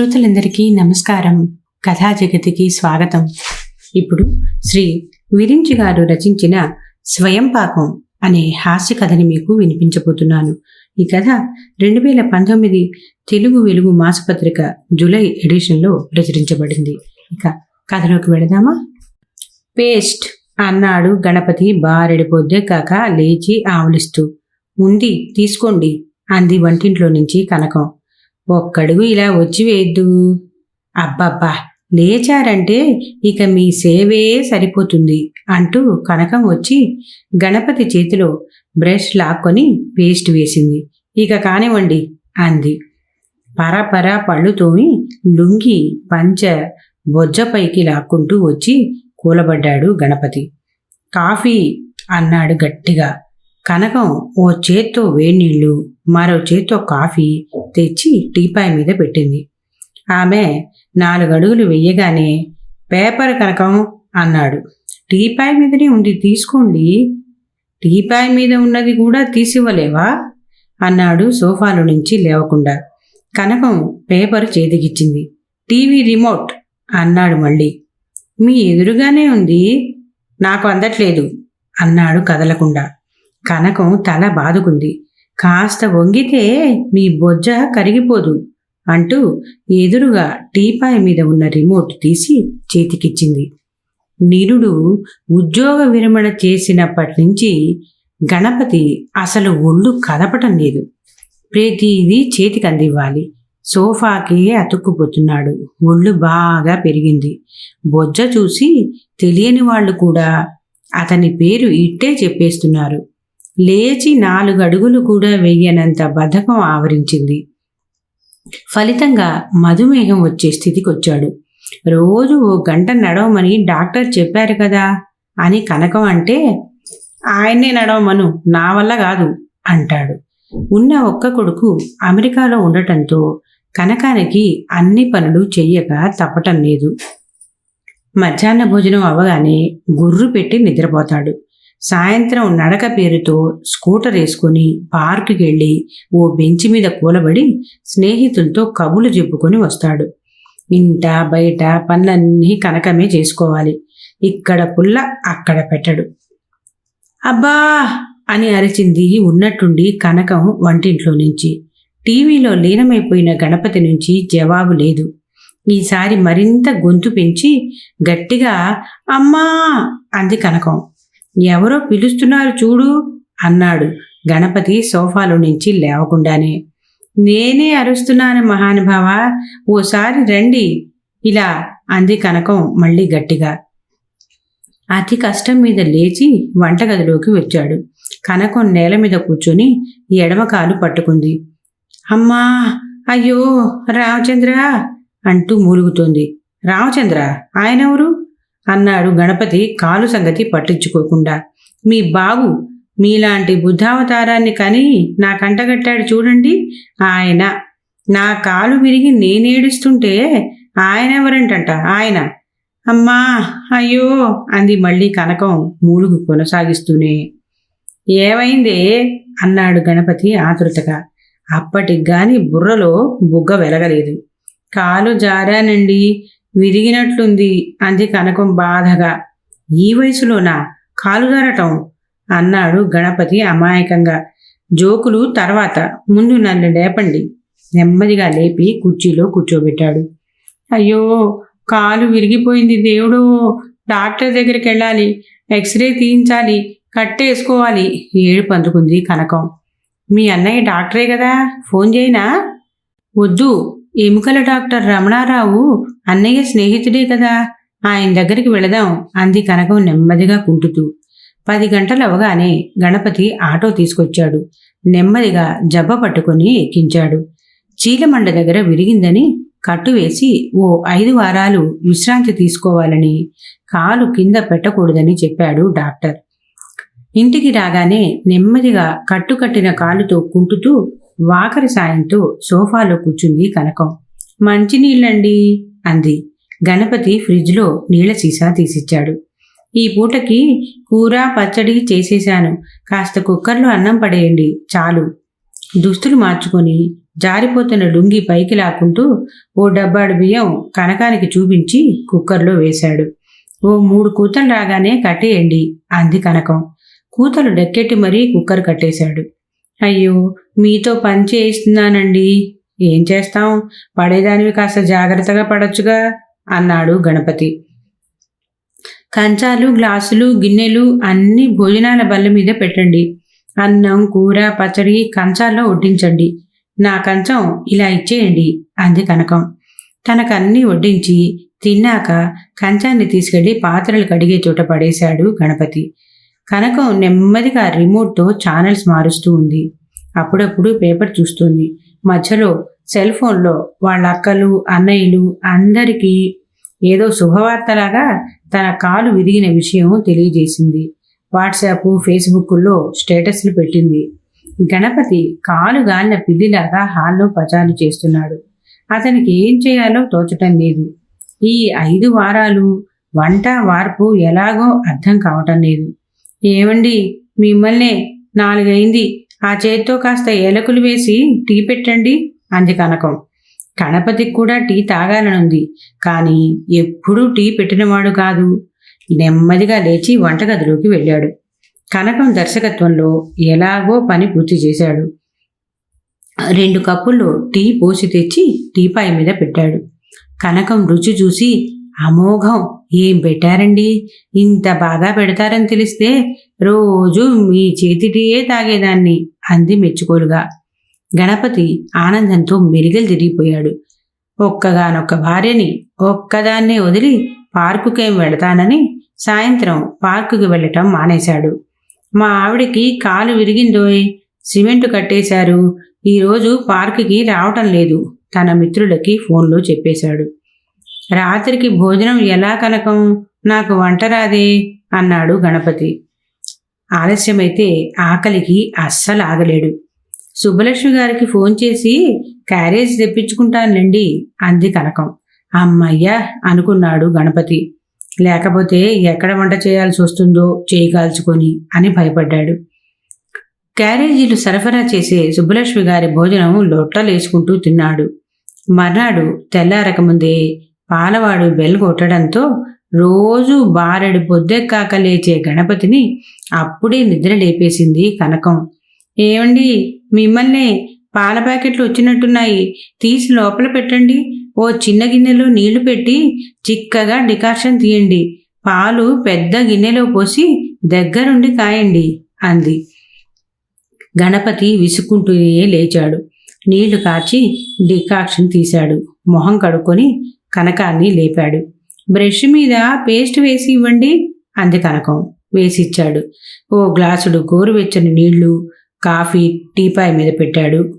శ్రోతలందరికీ నమస్కారం. కథా జగతికి స్వాగతం. ఇప్పుడు శ్రీ విరించి గారు రచించిన స్వయం పాకం అనే హాస్య కథని మీకు వినిపించబోతున్నాను. ఈ కథ రెండు వేల పంతొమ్మిది తెలుగు వెలుగు మాసపత్రిక జూలై ఎడిషన్లో ప్రచురించబడింది. ఇక కథలోకి వెళదామా? పేస్ట్ అన్నాడు గణపతి బారెడి పొద్దే కాక లేచి ఆవులిస్తూ. ఉంది తీసుకోండి అంది వంటింట్లో నుంచి కనకం. ఒక్కడుగు ఇలా వచ్చి వేద్దు అబ్బబ్బా లేచారంటే ఇక మీ సేవే సరిపోతుంది అంటూ కనకం వచ్చి గణపతి చేతిలో బ్రష్ లాక్కొని పేస్ట్ వేసింది. ఇక కానివ్వండి అంది. పరపర పళ్ళు తోమి లుంగి పంచ బొజ్జపైకి లాక్కుంటూ వచ్చి కూలబడ్డాడు గణపతి. కాఫీ అన్నాడు గట్టిగా. కనకం ఓ చేత్తో వేడినీళ్ళు మరో చేత్తో కాఫీ తెచ్చి టీపాయ్ మీద పెట్టింది. ఆమె నాలుగు అడుగులు వెయ్యగానే పేపర్ కనకం అన్నాడు. టీపాయ్ మీదనే ఉంది తీసుకోండి. టీపాయ్ మీద ఉన్నది కూడా తీసివ్వలేవా? అన్నాడు సోఫాలో నుంచి లేవకుండా. కనకం పేపర్ చేతికిచ్చింది. టీవీ రిమోట్ అన్నాడు మళ్ళీ. మీ ఎదురుగానే ఉంది. నాకు అందట్లేదు అన్నాడు కదలకుండా. కనకం తల బాదుకుంది. కాస్త వంగితే మీ బొజ్జ కరిగిపోదు అంటూ ఎదురుగా టీపాయ్ మీద ఉన్న రిమోట్ తీసి చేతికిచ్చింది. నిరుడు ఉద్యోగ విరమణ చేసినప్పటి నుంచి గణపతి అసలు ఒళ్ళు కదపటం లేదు. ప్రతిదీ చేతికి అందివ్వాలి సోఫాకి అతుక్కుపోతున్నాడు. ఒళ్ళు బాగా పెరిగింది. బొజ్జ చూసి తెలియని వాళ్ళు కూడా అతని పేరు ఇట్టే చెప్పేస్తున్నారు. లేచి నాలుగు అడుగులు కూడా వేయనంత బద్ధకం ఆవరించింది. ఫలితంగా మధుమేహం వచ్చే స్థితికి వచ్చాడు. రోజు ఓ గంట నడవమని డాక్టర్ చెప్పారు కదా అని కనకం అంటే ఆయన్నే నడవమను నా వల్ల కాదు అంటాడు. ఉన్న ఒక్క కొడుకు అమెరికాలో ఉండటంతో కనకానికి అన్ని పనులు చెయ్యక తప్పటం లేదు. మధ్యాహ్న భోజనం అవ్వగానే గుర్రు పెట్టి నిద్రపోతాడు. సాయంత్రం నడక పేరుతో స్కూటర్ వేసుకుని పార్కుకి వెళ్ళి ఓ బెంచి మీద కూలబడి స్నేహితులతో కబులు చెప్పుకొని వస్తాడు. ఇంట బయట పనులన్నీ కనకమే చేసుకోవాలి. ఇక్కడ పుల్ల అక్కడ పెట్టడు. అబ్బా! అని అరిచింది ఉన్నట్టుండి కనకం వంటింట్లో నుంచి. టీవీలో లీనమైపోయిన గణపతి నుంచి జవాబు లేదు. ఈసారి మరింత గొంతు పెంచి గట్టిగా అమ్మా! అంది కనకం. ఎవరో పిలుస్తున్నారు చూడు అన్నాడు గణపతి సోఫాలో నుంచి లేవకుండానే. నేనే అరుస్తున్నాను మహానుభావ ఓసారి రండి. ఇలా అంది కనకం మళ్ళీ గట్టిగా. అతి కష్టం మీద లేచి వంటగదిలోకి వచ్చాడు. కనకం నేల మీద కూర్చొని ఎడమ కాలు పట్టుకుంది. అమ్మా అయ్యో రామచంద్ర అంటూ మూలుగుతోంది. రామచంద్ర ఆయనెవరు అన్నాడు గణపతి కాలు సంగతి పట్టించుకోకుండా. మీ బాబు మీలాంటి బుద్ధావతారాన్ని కని నా కంటగట్టాడు చూడండి ఆయన. నా కాలు విరిగి నేనేడుస్తుంటే ఆయన ఎవరంటంట ఆయన. అమ్మా అయ్యో అంది మళ్ళీ కనకం మూలుగు కొనసాగిస్తూనే. ఏమైందే అన్నాడు గణపతి ఆతృతగా అప్పటికి గాని బుర్రలో బుగ్గ వెలగలేదు. కాలు జారానండి. విరిగినట్లుంది అంది కనకం బాధగా. ఈ వయసులోనా కాలుగారటం అన్నాడు గణపతి అమాయకంగా. జోకులు తర్వాత ముందు నన్ను లేపండి. నెమ్మదిగా లేపి కుర్చీలో కూర్చోబెట్టాడు. అయ్యో కాలు విరిగిపోయింది దేవుడు! డాక్టర్ దగ్గరికి వెళ్ళాలి ఎక్స్రే తీయించాలి కట్టేసుకోవాలి ఏడు అందుకుంది కనకం. మీ అన్నయ్య డాక్టరే కదా ఫోన్ చేయనా? వద్దు ఎముకల డాక్టర్ రమణారావు అన్నయ్య స్నేహితుడే కదా. ఆయన దగ్గరికి వెళదాం అంది కనకం నెమ్మదిగా కుంటుతూ. పది గంటలు అవగానే గణపతి ఆటో తీసుకొచ్చాడు. నెమ్మదిగా జబ్బ పట్టుకుని ఎక్కించాడు. చీలమండ దగ్గర విరిగిందని కట్టు వేసి ఓ ఐదు వారాలు విశ్రాంతి తీసుకోవాలని కాలు కింద పెట్టకూడదని చెప్పాడు డాక్టర్. ఇంటికి రాగానే నెమ్మదిగా కట్టుకట్టిన కాలుతో కుంటుతూ వాకరి సాయంతో సోఫాలో కూర్చుంది కనకం. మంచినీళ్ళండి. అంది. గణపతి ఫ్రిడ్జ్లో నీళ్ళ సీసా తీసిచ్చాడు. ఈ పూటకి కూర పచ్చడి చేసేశాను. కాస్త కుక్కర్లో అన్నం పడేయండి చాలు. దుస్తులు మార్చుకొని జారిపోతున్న లుంగి పైకి లాక్కుంటూ ఓ డబ్బాడు బియ్యం కనకానికి చూపించి కుక్కర్లో వేశాడు. ఓ మూడు కూతలు రాగానే కట్టేయండి అంది కనకం. కూతలు డెక్కెట్టి మరీ కుక్కర్ కట్టేశాడు. అయ్యో మీతో పని చేయిస్తున్నానండి. ఏం చేస్తాం? పడేదానివి కాస్త జాగ్రత్తగా పడొచ్చుగా అన్నాడు గణపతి. కంచాలు గ్లాసులు గిన్నెలు అన్ని భోజనాల బల్ల మీద పెట్టండి. అన్నం కూర పచ్చడి కంచాల్లో వడ్డించండి. నా కంచం ఇలా ఇచ్చేయండి అంది కనకం. తనకన్నీ వడ్డించి తిన్నాక కంచాన్ని తీసుకెళ్ళి పాత్రలు కడిగే చోట పడేశాడు గణపతి. కనకం నెమ్మదిగా రిమోట్తో ఛానల్స్ మారుస్తూ ఉంది. అప్పుడప్పుడు పేపర్ చూస్తుంది. మధ్యలో సెల్ ఫోన్లో వాళ్ళ అక్కలు అన్నయ్యలు అందరికీ ఏదో శుభవార్తలాగా తన కాలు విరిగిన విషయం తెలియజేసింది. వాట్సాప్ ఫేస్బుక్లో స్టేటస్లు పెట్టింది. గణపతి కాలు గాలిన పిల్లిలాగా హాల్లో పచాలు చేస్తున్నాడు. అతనికి ఏం చేయాలో తోచటం లేదు. ఈ ఐదు వారాలు వంట వార్పు ఎలాగో అర్థం కావటం లేదు. ఏమండి మిమ్మల్నే నాలుగైంది. ఆ చేత్తో కాస్త ఏలకులు వేసి టీ పెట్టండి. అంది కనకం. గణపతికి కూడా టీ తాగాలనుంది. కానీ ఎప్పుడూ టీ పెట్టినవాడు కాదు. నెమ్మదిగా లేచి వంటగదిలోకి వెళ్ళాడు. కనకం దర్శకత్వంలో ఎలాగో పని పూర్తి చేశాడు. రెండు కప్పుల్లో టీ పోసి తెచ్చి టీపాయి మీద పెట్టాడు. కనకం రుచి చూసి అమోఘం ఏం పెట్టారండి? ఇంత బాగా పెడతారని తెలిస్తే రోజు మీ చేతి టీయే తాగేదాన్ని అంది మెచ్చుకోలుగా. గణపతి ఆనందంతో మెరిగలు తిరిగిపోయాడు. ఒక్కగానొక్క భార్యని ఒక్కదాన్నే వదిలి పార్కుకేం వెళతానని సాయంత్రం పార్కుకి వెళ్ళటం మానేశాడు. మా ఆవిడికి కాలు విరిగిందోయ్ సిమెంటు కట్టేశారు. ఈరోజు పార్కుకి రావటం లేదు తన మిత్రులకి ఫోన్లో చెప్పేశాడు. రాత్రికి భోజనం ఎలా కనకం? నాకు వంట రాదే అన్నాడు గణపతి. ఆలస్యమైతే ఆకలికి అస్సలు ఆగలేడు. సుబ్బలక్ష్మి గారికి ఫోన్ చేసి క్యారేజ్ తెప్పించుకుంటానులేండి అంది కనకం. అమ్మయ్యా అనుకున్నాడు గణపతి. లేకపోతే ఎక్కడ వంట చేయాల్సి వస్తుందో చేయి కాల్చుకొని అని భయపడ్డాడు. క్యారేజీలు సరఫరా చేసే సుబ్బలక్ష్మి గారి భోజనం లొట్టలేసుకుంటూ తిన్నాడు. మర్నాడు తెల్లారకముందే పాలవాడు బెల్ కొట్టడంతో రోజు బారెడు పొద్దెక్కాక లేచే గణపతిని అప్పుడే నిద్ర లేపేసింది కనకం. ఏమండి మిమ్మల్నే పాల ప్యాకెట్లు వచ్చినట్టున్నాయి. తీసి లోపల పెట్టండి. ఓ చిన్న గిన్నెలో నీళ్ళు పెట్టి చిక్కగా డికాషన్ తీయండి. పాలు పెద్ద గిన్నెలో పోసి దగ్గరుండి కాయండి అంది. గణపతి విసుక్కుంటూనే లేచాడు. నీళ్ళు కాచి డికాక్షన్ తీశాడు. మొహం కడుక్కొని కనకాన్ని లేపాడు. బ్రష్ మీద పేస్ట్ వేసి ఇవ్వండి అంది కనకం. వేసిచ్చాడు. ఓ గ్లాసుడు గోరువెచ్చని నీళ్ళు కాఫీ టీపాయ్ మీద పెట్టాడు.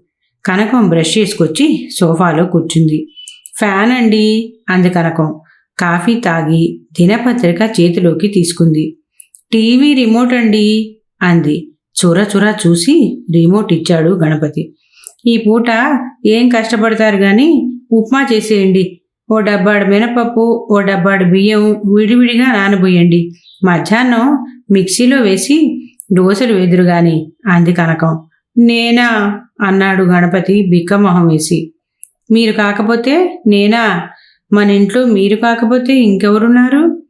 కనకం బ్రష్ చేసుకొచ్చి సోఫాలో కూర్చుంది. ఫ్యాన్ అండి అంది కనకం. కాఫీ తాగి దినపత్రిక చేతిలోకి తీసుకుంది. టీవీ రిమోట్ అండి అంది. చుర చుర చూసి రిమోట్ ఇచ్చాడు గణపతి. ఈ పూట ఏం కష్టపడతారు కానీ ఉప్మా చేసేయండి. ఓ డబ్బాడు మినపప్పు ఓ డబ్బాడు బియ్యం విడివిడిగా నానబోయండి. మధ్యాహ్నం మిక్సీలో వేసి దోశలు వేదురుగాని అంది కనకం. నేనా? అన్నాడు గణపతి బిక్కమొహం వేసి. మీరు కాకపోతే నేనా? మన ఇంట్లో మీరు కాకపోతే ఇంకెవరున్నారు?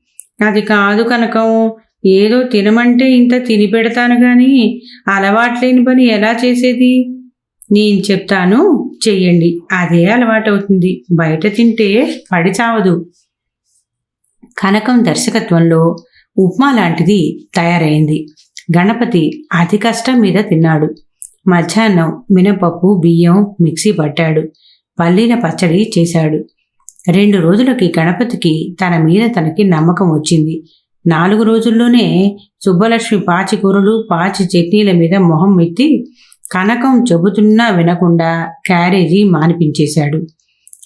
అది కాదు కనకం. ఏదో తినమంటే ఇంత తిని పెడతాను కానీ అలవాట్లేని పని ఎలా చేసేది? నేను చెప్తాను చెయ్యండి. అదే అలవాటవుతుంది. బయట తింటే పడి చావదు. కనకం దర్శకత్వంలో ఉప్మా లాంటిది తయారైంది. గణపతి అతి కష్టం మీద తిన్నాడు. మధ్యాహ్నం మినపప్పు బియ్యం మిక్సీ పట్టాడు. పల్లీల పచ్చడి చేశాడు. రెండు రోజులకి గణపతికి తన మీద తనకి నమ్మకం వచ్చింది. నాలుగు రోజుల్లోనే సుబ్బలక్ష్మి పాచి కూరలు పాచి చట్నీల మీద మొహం ఎత్తి కనకం చెబుతున్నా వినకుండా క్యారేజీ మానిపించేశాడు.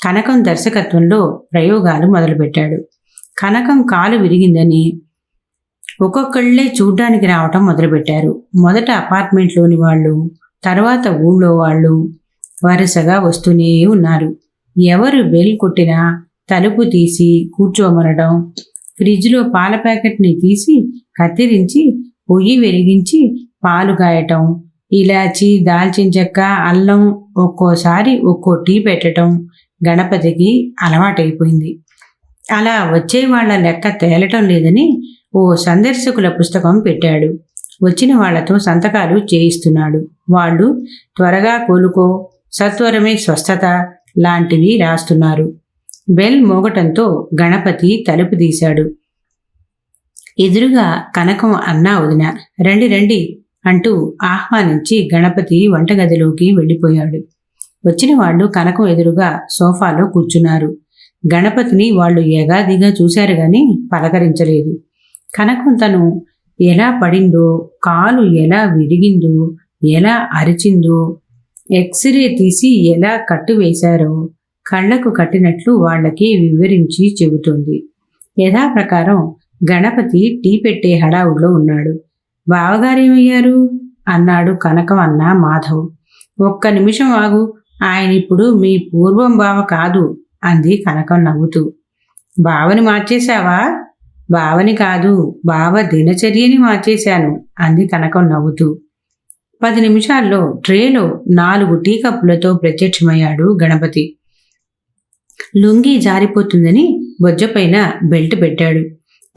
కనకం దర్శకత్వంలో ప్రయోగాలు మొదలుపెట్టాడు. కనకం కాలు విరిగిందని ఒక్కొక్కళ్ళే చూడ్డానికి రావటం మొదలుపెట్టారు. మొదట అపార్ట్మెంట్లోని వాళ్ళు తర్వాత ఊళ్ళో వాళ్ళు వరుసగా వస్తూనే ఉన్నారు. ఎవరు బెల్ కొట్టినా తలుపు తీసి కూర్చోమనడం ఫ్రిడ్జ్లో పాల ప్యాకెట్ని తీసి కత్తిరించి పొయ్యి వెలిగించి పాలు కాయటం ఇలాచి దాల్చిన చెక్క అల్లం ఒక్కోసారి ఒక్కో టీ పెట్టడం గణపతికి అలవాటైపోయింది. అలా వచ్చే వాళ్ళ లెక్క తేలటం లేదని ఓ సందర్శకుల పుస్తకం పెట్టాడు. వచ్చిన వాళ్ళతో సంతకాలు చేయిస్తున్నాడు. వాళ్ళు త్వరగా కోలుకో. సత్వరమే స్వస్థత లాంటివి రాస్తున్నారు. బెల్ మోగటంతో గణపతి తలుపు తీశాడు. ఎదురుగా కనకం అన్నా వదిన రండి రండి అంటూ ఆహ్వానించి గణపతి వంటగదిలోకి వెళ్ళిపోయాడు. వచ్చిన వాళ్ళు కనకం ఎదురుగా సోఫాలో కూర్చున్నారు. గణపతిని వాళ్ళు ఏగాదిగా చూశారు గాని పలకరించలేదు. కనకం తను ఎలా పడిందో కాలు ఎలా విరిగిందో ఎలా అరిచిందో ఎక్స్రే తీసి ఎలా కట్టు వేశారో కళ్ళకు కట్టినట్లు వాళ్ళకి వివరించి చెబుతుంది. యథాప్రకారం గణపతి టీ పెట్టే హడావుడిలో ఉన్నాడు. బావగారేమయ్యారు? అన్నాడు కనకం అన్న మాధవ్. ఒక్క నిమిషం ఆగు ఆయన ఇప్పుడు మీ పూర్వం బావ కాదు అంది కనకం నవ్వుతూ. బావని మార్చేశావా? బావని కాదు బావ దినచర్యని మార్చేశాను అంది కనకం నవ్వుతూ. పది నిమిషాల్లో ట్రేలో నాలుగు టీ కప్పులతో ప్రత్యక్షమయ్యాడు గణపతి. లుంగి జారిపోతుందని బొజ్జపైన బెల్ట్ పెట్టాడు.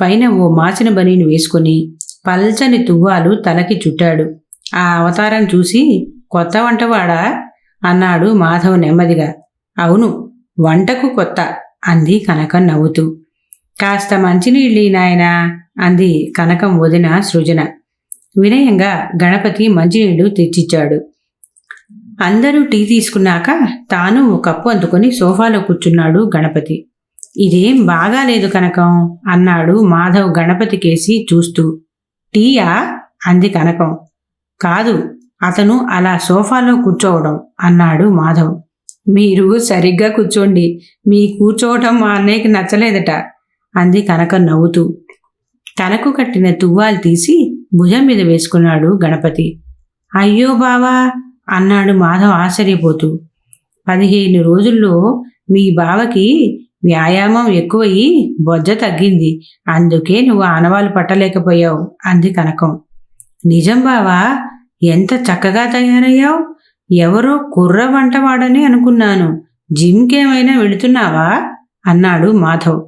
పైన ఓ మాసిన బనీను వేసుకుని పల్చని తువ్వాలు తలకి చుట్టాడు. ఆ అవతారం చూసి కొత్త వంటవాడా అన్నాడు మాధవ్ నెమ్మదిగా. అవును వంటకు కొత్త అంది కనకం నవ్వుతూ. కాస్త మంచినీళ్ళు నాయనా అంది కనకం వదిన సృజన. వినయంగా గణపతి మంచినీళ్ళు తెచ్చిచ్చాడు. అందరూ టీ తీసుకున్నాక తాను ఒక కప్పు అందుకొని సోఫాలో కూర్చున్నాడు గణపతి. ఇదేం బాగాలేదు కనకం అన్నాడు మాధవ్ గణపతి కేసి చూస్తూ. టీయా? అంది కనకం. కాదు అతను అలా సోఫాలో కూర్చోవడం అన్నాడు మాధవ్. మీరు సరిగ్గా కూర్చోండి మీ కూర్చోవటం మా అన్నయ్యకి నచ్చలేదట. అంది కనకం నవ్వుతూ. తనకు కట్టిన తువ్వాలు తీసి భుజం మీద వేసుకున్నాడు గణపతి. అయ్యో బావా! అన్నాడు మాధవ్ ఆశ్చర్యపోతూ. పదిహేను రోజుల్లో మీ బావకి వ్యాయామం ఎక్కువయి బొజ్జ తగ్గింది. అందుకే నువ్వు ఆనవాలు పట్టలేకపోయావు అంది కనకం. నిజం బావా! ఎంత చక్కగా తయారయ్యావు! ఎవరో కుర్ర వంటవాడని అనుకున్నాను. జిమ్కేమైనా వెళుతున్నావా? అన్నాడు మాధవ్.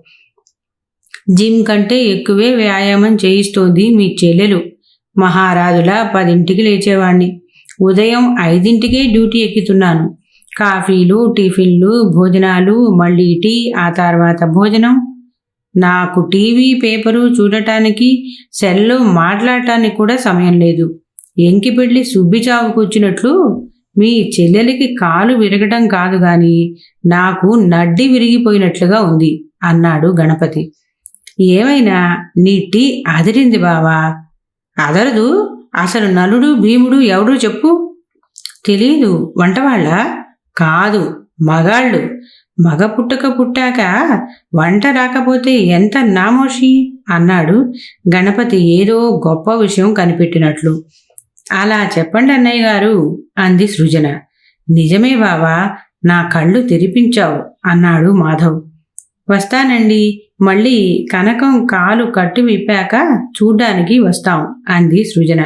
జిమ్ కంటే ఎక్కువే వ్యాయామం చేయిస్తోంది మీ చెల్లెలు. మహారాజులా పదింటికి లేచేవాణ్ణి. ఉదయం ఐదింటికే డ్యూటీ ఎక్కుతున్నాను. కాఫీలు టిఫిన్లు భోజనాలు మళ్ళీ టీ ఆ తర్వాత భోజనం. నాకు టీవీ పేపరు చూడటానికి సెల్లో మాట్లాడటానికి కూడా సమయం లేదు. ఎంకి పెళ్ళి సుబ్బి చావుకొచ్చినట్లు మీ చెల్లెలికి కాలు విరగటం కాదు గాని నాకు నడ్డి విరిగిపోయినట్లుగా ఉంది అన్నాడు గణపతి. ఏమైనా నీ టీ అదిరింది బావా? అదరదు. అసలు నలుడు భీముడు ఎవడు చెప్పు? తెలీదు. వంటవాళ్ళ? కాదు. మగాళ్ళు. మగ పుట్టక పుట్టాక వంట రాకపోతే ఎంత నామోషి? అన్నాడు. గణపతి ఏదో గొప్ప విషయం కనిపెట్టినట్లు. అలా చెప్పండి అన్నయ్య గారు అంది సృజన. నిజమే బావా నా కళ్ళు తెరిపించావు అన్నాడు మాధవ్. వస్తానండి. మళ్ళీ కనకం కాలు కట్టు విప్పాక చూడ్డానికి వస్తాం అంది సృజన.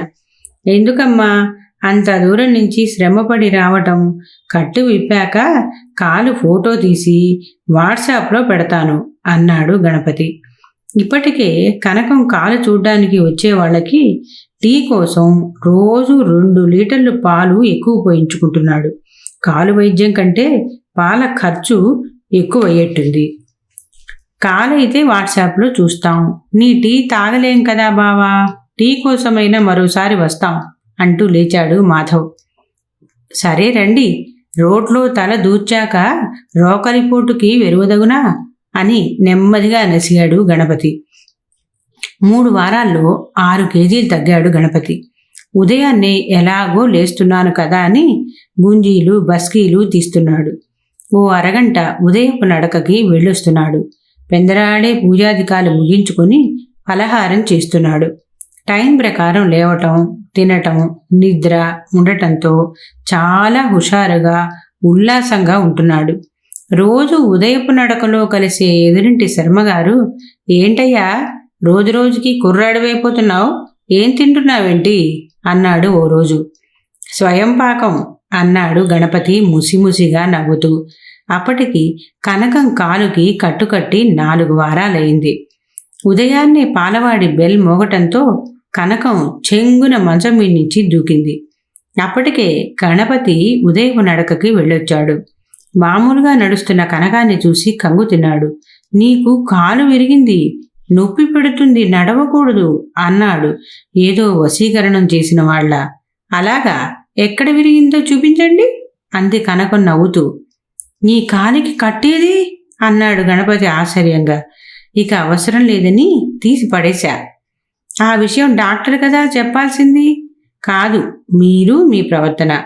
ఎందుకమ్మా? అంత దూరం నుంచి శ్రమపడి రావటం కట్టు విప్పాక కాలు ఫోటో తీసి వాట్సాప్లో పెడతాను అన్నాడు గణపతి. ఇప్పటికే కనకం కాలు చూడ్డానికి వచ్చే వాళ్ళకి టీ కోసం రోజు రెండు లీటర్లు పాలు ఎక్కువ పోయించుకుంటున్నాడు. కాలు వైద్యం కంటే పాల ఖర్చు ఎక్కువయ్యేట్టుంది. కాలైతే వాట్సాప్లో చూస్తాం. నీ టీ తాగలేం కదా బావా? టీ కోసమైనా మరోసారి వస్తాం అంటూ లేచాడు మాధవ్. సరే రండి. రోడ్లో తల దూర్చాక రోకరిపోటుకి వెరువదగునా? అని నెమ్మదిగా నసిగాడు గణపతి. మూడు వారాల్లో ఆరు కేజీలు తగ్గాడు గణపతి. ఉదయాన్నే ఎలాగో లేస్తున్నాను కదా అని గుంజీలు బస్కీలు తీస్తున్నాడు. ఓ అరగంట ఉదయపు నడకకి వెళ్ళొస్తున్నాడు. పెందరాడే పూజాధికాలు ముగించుకొని ఫలహారం చేస్తున్నాడు. టైం ప్రకారం లేవటం తినటం నిద్ర ఉండటంతో చాలా హుషారుగా ఉల్లాసంగా ఉంటున్నాడు. రోజు ఉదయపు నడకలో కలిసే ఎదురింటి శర్మగారు ఏంటయ్యా రోజు రోజుకి కుర్రాడివైపోతున్నావు ఏం తింటున్నావేంటి? అన్నాడు ఓ రోజు. స్వయం పాకం అన్నాడు గణపతి ముసిముసిగా నవ్వుతూ. అప్పటికి కనకం కాలుకి కట్టుకట్టి నాలుగు వారాలైంది. ఉదయాన్నే పాలవాడి బెల్ మోగటంతో కనకం చెంగున మంచం నుంచి దూకింది. అప్పటికే గణపతి ఉదయపు నడకకి వెళ్ళొచ్చాడు. మామూలుగా నడుస్తున్న కనకాన్ని చూసి కంగు తిన్నాడు. నీకు కాలు విరిగింది నొప్పి పెడుతుంది నడవకూడదు అన్నాడు. ఏదో వశీకరణం చేసిన వాళ్ళ. అలాగా ఎక్కడ విరిగిందో చూపించండి అంది కనకం నవ్వుతూ. నీ కాలికి కట్టేది? అన్నాడు గణపతి ఆశ్చర్యంగా. ఇక అవసరం లేదని తీసి పడేశా. ఆ విషయం డాక్టర్ కదా చెప్పాల్సింది? కాదు మీరు మీ ప్రవర్తన.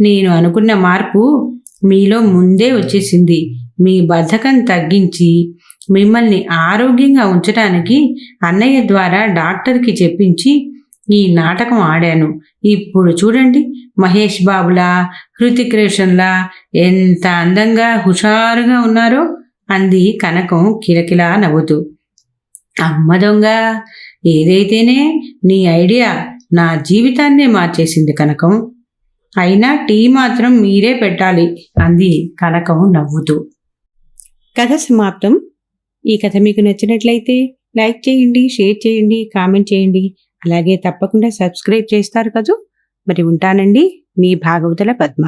నేను అనుకున్న మార్పు మీలో ముందే వచ్చేసింది. మీ బద్ధకం తగ్గించి మిమ్మల్ని ఆరోగ్యంగా ఉంచడానికి అన్నయ్య ద్వారా డాక్టర్కి చెప్పించి ఈ నాటకం ఆడాను. ఇప్పుడు చూడండి మహేష్ బాబులా హృతిక్ రోషన్లా ఎంత అందంగా హుషారుగా ఉన్నారో అంది కనకం కిలకిలా నవ్వుతూ. అమ్మ దొంగ ఏదైతేనే నీ ఐడియా నా జీవితాన్నే మార్చేసింది కనకం. అయినా టీ మాత్రం మీరే పెట్టాలి అంది కనకం నవ్వుతూ. కథ సమాప్తం. ఈ కథ మీకు నచ్చినట్లయితే లైక్ చేయండి షేర్ చేయండి కామెంట్ చేయండి. అలాగే తప్పకుండా సబ్స్క్రైబ్ చేస్తారు కదూ. మరి ఉంటానండి మీ భాగవతుల పద్మ.